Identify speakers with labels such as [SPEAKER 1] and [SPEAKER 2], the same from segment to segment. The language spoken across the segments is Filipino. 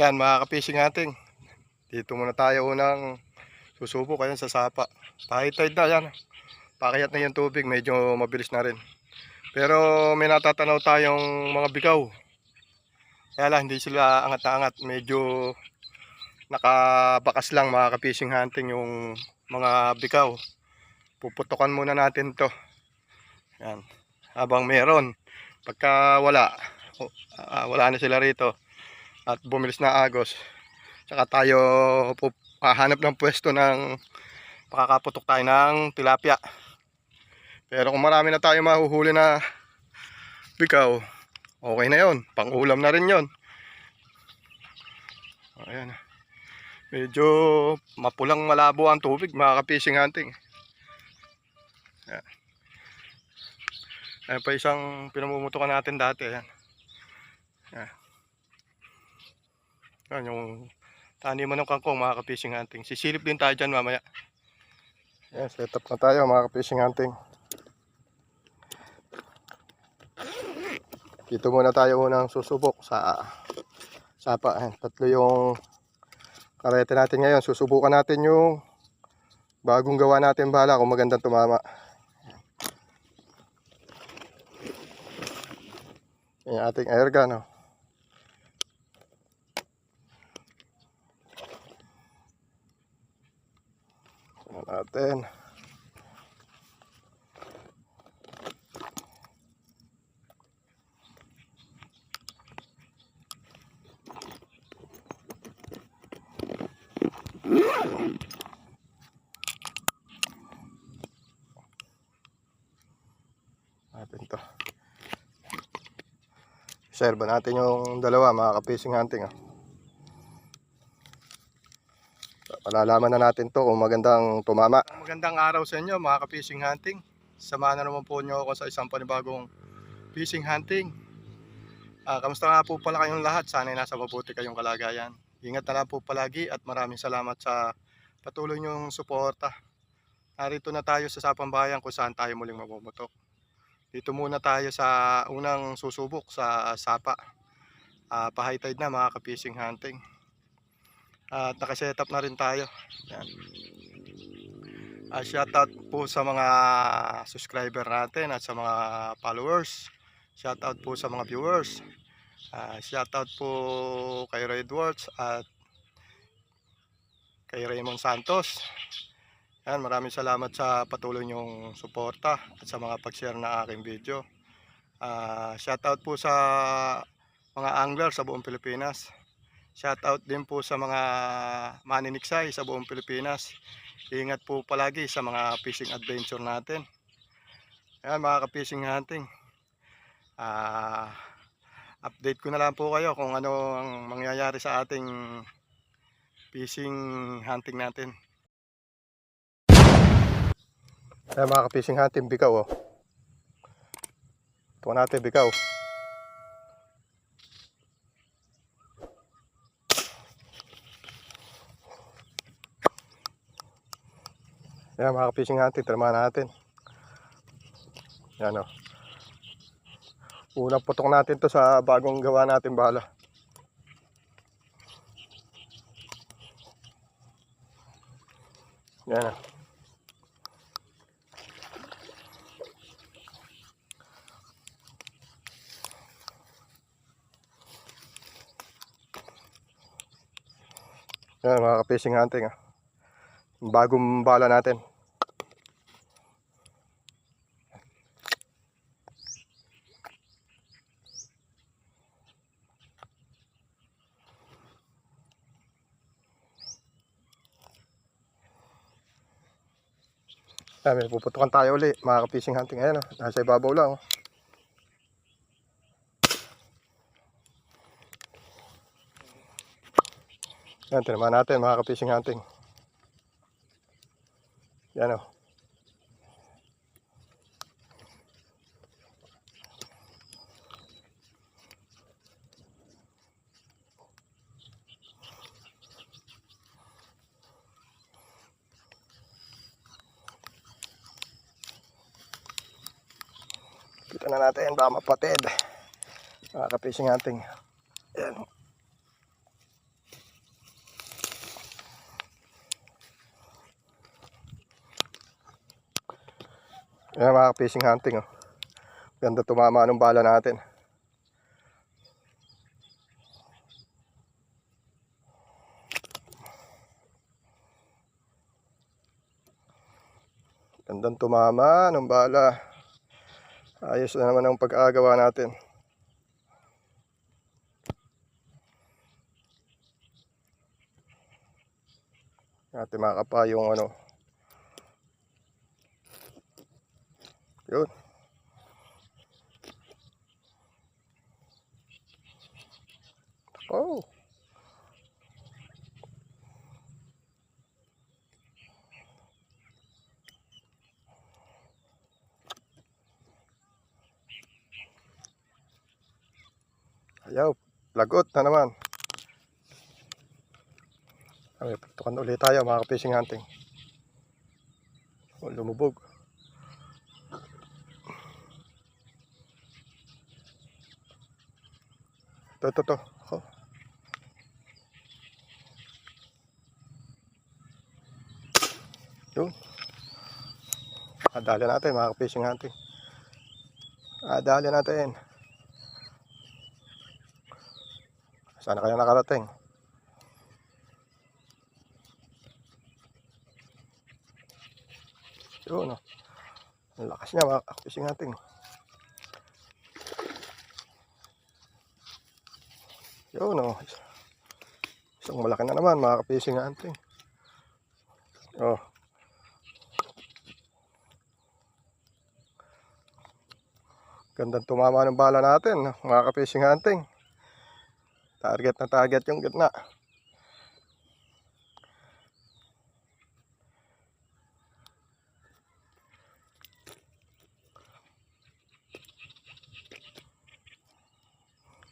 [SPEAKER 1] Yan mga kapising ating. Dito muna tayo unang susubok ayan sa sapa. Pahitid na yan. Pakayat na yung tubig, medyo mabilis na rin. Pero may natatanaw tayong mga bigaw. Kaya lang, hindi sila angat na angat. Medyo nakabakas lang mga kapising hunting yung mga bigaw. Puputukan muna natin to. Yan. Habang meron. Pagka wala, ah, wala na sila rito at bumilis na agos. Saka tayo hahanap ng pwesto ng makakaputok tayo ng tilapia. Pero kung marami na tayo mahuhuli na bikaw, okay na yon Pang-ulam na rin yon Ayan. Medyo mapulang malabo ang tubig, mga ka-fishing hunting. Ayan. Ayan pa isang pinamumutukan natin dati. Ayan. Ayan. Yan yung taniman ng kangkong mga ka-fishing hunting. Sisilip din tayo dyan mamaya. Yan, set up na tayo mga ka-fishing hunting. Dito muna tayo unang susubok sa sapa. Ayan, tatlo yung karete natin ngayon. Susubukan natin yung bagong gawa natin bala kung magandang tumama. Yan yung ating air gun. Oh. Natin. Natin to. Serba natin yung dalawa mga ka-fishing hunting. Ah. Malalaman na natin to kung magandang tumama. Magandang araw sa inyo mga ka-fishing hunting. Samahan na naman po nyo ako sa isang panibagong fishing hunting. Ah, kamusta nga po pala kayong lahat? Sana nasa mabuti kayong kalagayan. Ingat na lang po palagi at maraming salamat sa patuloy nyong suporta. Narito na tayo sa Sapang Bayan kung saan tayo muling mamumutok. Dito muna tayo sa unang susubok sa Sapa. Ah, pa-high tide na mga ka-fishing hunting. At nakaset up na rin tayo. Yan. Ah, shoutout po sa mga subscriber natin at sa mga followers. Shoutout po sa mga viewers. Ah, shoutout po kay Ray Edwards at kay Raymond Santos. Yan, maraming salamat sa patuloy niyong suporta at sa mga pag-share na aking video. Ah, shoutout po sa mga angler sa buong Pilipinas. Shoutout din po sa mga maniniksay sa buong Pilipinas. Ingat po palagi sa mga fishing adventure natin. Ayan mga ka-fishing hunting. Ah, update ko na lang po kayo kung ano ang mangyayari sa ating fishing hunting natin. Ayan mga ka-fishing hunting, bikaw oh. Ito natin bikaw. Ayan mga ka-fishing hunting, tiramaan natin. Yan o. Unang putok natin to sa bagong gawa natin bala. Yan o. Yan mga ka-fishing hunting ah. Bagong bala natin. Ay, may puputukan tayo uli. Mga ka-fishing hunting. Ayan, oh. nasa ibabaw lang. Oh. Yan, tinamaan natin mga ka-fishing hunting. Yan oh. na natin baka mapatid mga kapising hunting yan yan mga kapising hunting oh. ganda tumama ng bala natin. Gandang tumama ng bala. Ayos na naman ang pag-aagawa natin. Natin makapa yung ano. Yun. Oh. Ayaw, lagot na naman. Ay, tukan ulit tayo mga fishing hunting. Oh, lumubog. Ito, ito, ito. Oh. Natin mga fishing hunting. Adali natin. Sana kaya nakarating. Yun, oh. Ang lakas niya, mga fishing natin. Yun, oh. Isang malaki na naman, mga fishing natin. Oh. Gandang tumama ng bala natin, mga ka-fishing hunting. Target na target yung gitna.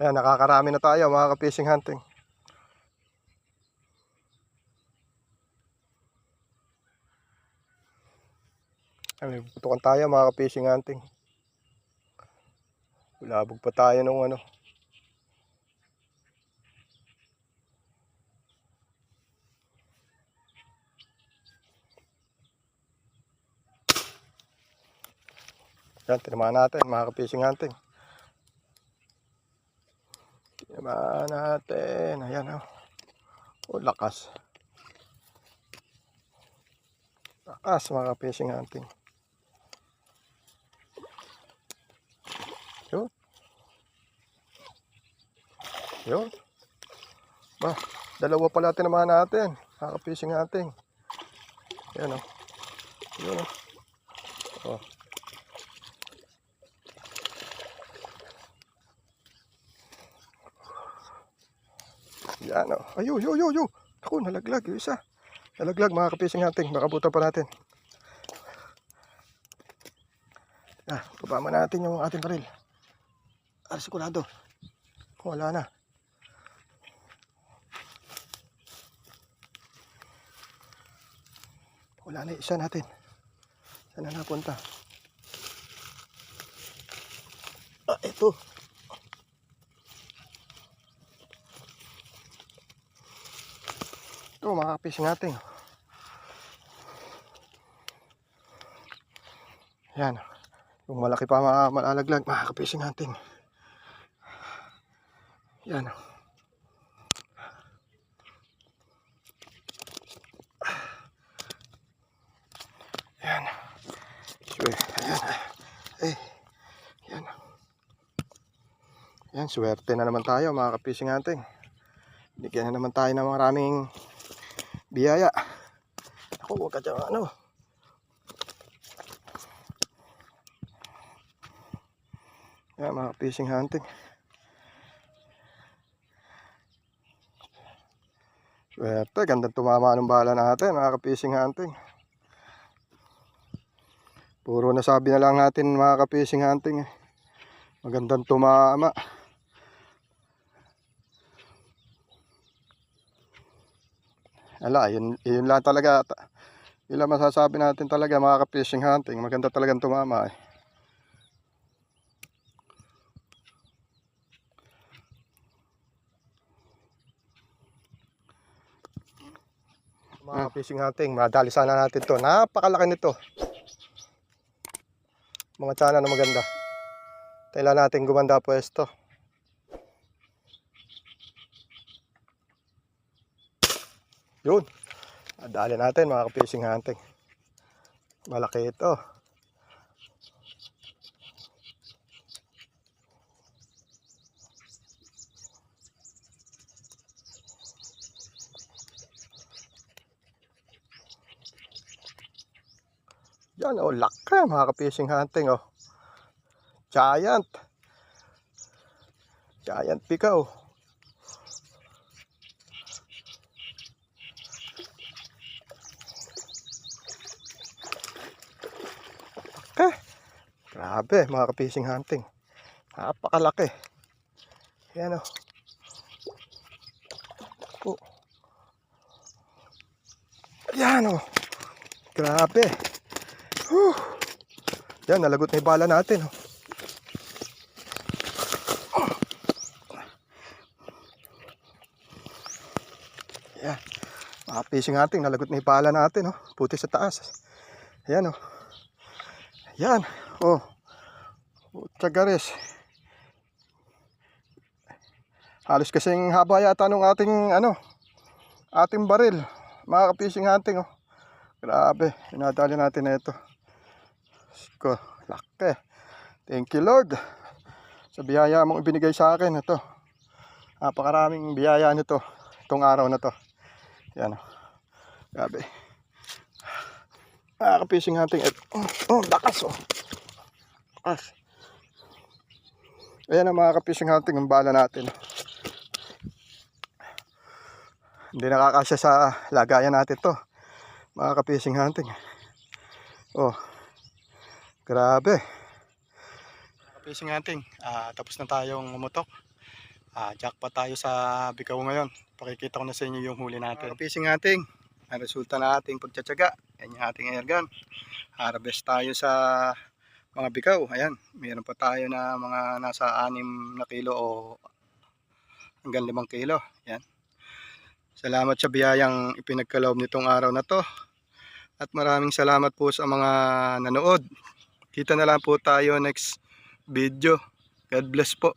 [SPEAKER 1] Ayan, nakakarami na tayo mga ka-fishing hunting. Ay, may putukan tayo mga ka-fishing hunting. Bulabog pa tayo nung ano. Yan, tinamaan natin mga ka-fishing hunting. Tinamaan natin. Ayan o. Oh. oh, lakas. Lakas mga ka-fishing hunting. Yun. Yun. Ba, dalawa pala tinamaan natin. Mga ka-fishing. Ayan o. Oh. Yun o. Oh. oh. Yan o. Ayo, yo, yo, yo. Ako, nalaglag. Yung isa. Nalaglag mga kapising natin. Makabuta pa natin. Ah, baba mo natin yung ating baril. Arsikulado. Wala na. Wala na isa natin. Saan na napunta? Ah, ito. Ito mga fishing natin. Yan. Yung malaki pa mga malalaglag mga fishing natin. Yan. Yan. Ayan. Eh. Yan. Yan, swerte na naman tayo mga kapising natin. Bigyan na naman tayo ng maraming biyaya. Ako, huwag ka dyan, ano. Yan, mga fishing hunting. Swerte, gandang tumama ng bala natin, mga ka-fishing hunting. Puro nasabi na lang natin, mga ka-fishing hunting. Eh. Magandang tumama. Ala, yun, yun lang talaga. Yun lang masasabi natin talaga mga ka-fishing hunting. Maganda talagang tumama eh. Mga ka-fishing hunting, madali sana natin to. Napakalaki nito. Mga tsana na maganda. Kailan natin gumanda pwesto. Yun. Dali natin mga ka-fishing hunting. Malaki ito. Yan, oh, laki mga ka-fishing hunting, oh. Giant. Giant pikaw. Grabe, mga ka-fishing hunting. Napakalaki. Yan, oh. Oh. Yan, oh. Grabe. Whew. Nalagot na yung bala natin. Oh. Yan. Mga fishing natin, nalagot na yung bala natin. Oh. Puti sa taas. Ayan, oh. Yan. Oh. Tsagares. Halos kasing haba yata nung ating, ano, ating baril. Mga fishing hunting, oh. Grabe, inadali natin na ito. Ko, laki. Thank you Lord. Sa biyaya mong ibinigay sa akin ito. Napakaraming biyaya nito. Itong araw na to. Yan. oh. Grabe. Nakaka-fishing hunting. Eh, Oh, oh, lakas oh. Lakas. Ayan ang mga ka-fishing hunting ang bala natin. Hindi nakakasya sa lagayan natin to mga ka-fishing hunting. Oh. Grabe. Ka-fishing hunting, ah, tapos na tayong umutok. Ah, jackpot tayo sa Bikaw ngayon. Pakikita ko na sa inyo yung huli natin. Ka-fishing hunting, ang resulta na ating pagtsatsaga. Yan yung ating airgun. Harvest tayo sa mga bikaw. Ayan, meron pa tayo na mga nasa 6 na kilo o hanggang 5 kilo. Yan. Salamat sa biyayang ipinagkaloob nitong araw na to. At maraming salamat po sa mga nanood. Kita na lang po tayo next video. God bless po.